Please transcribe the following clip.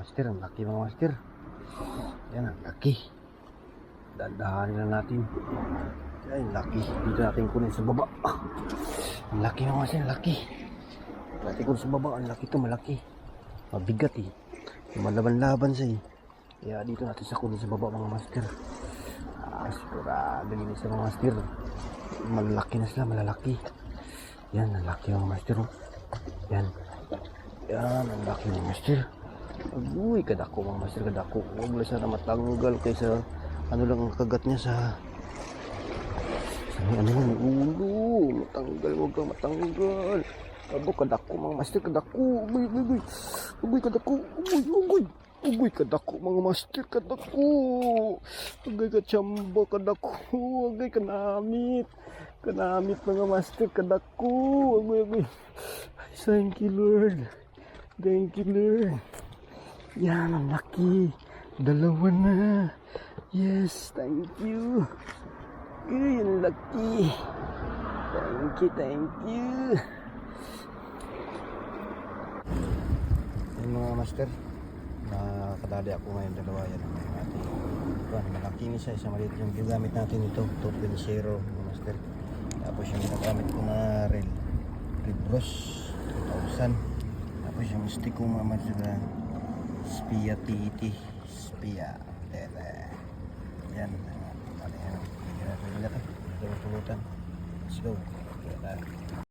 master, ang laki mga master. Yan, ang laki. Dandahanin lang natin. Ay, laki. Dito natin kunin sa baba. Ang laki mga master, ang laki. Natin kunin sa baba, ang laki to, malaki. Mabigat eh. Malaban-laban siya eh. Kaya dito natin sa kunin sa baba mga master. Ah, sigurado yun sa mga master. Malalaki na sila, malalaki. Yan, ang laki mga master. oh. Yan. Yan, ang laki mga master. Uy, kadako mga master, kadako. Huwag lang sana matanggal kaysa ano lang ang kagat niya sa sa ano lang, ulo. Matanggal, huwag kang matanggal. Abo, kadako mga master, kadako. Uy, uy, uy. Uy, kadako. Uy, uy. Uy, kadako mga master, kadako. Agay ka tsamba, kadako. Agay kanamit. Kanamit mga master, kadako. Agay, agay. Thank you, Lord. Thank you, Lord. Yan, ang laki. Dalawa na. Yes, thank you. Ay, ang laki. Thank you, thank you. Yan mga master. Nakakadali ako ngayon dalawa yan ang ating kuwan. Malaki ni siya. Isang maliit yung gigamit natin ito. 2.0 mga master. Tapos yung ginagamit ko na rail. Red Bros 2000. Tapos yung stick ko mga master Spia TT. Spia. Tete. Yan. Ano yan. Hindi na pwede na ito. Ito ang pulutan. Let's go. Tayo.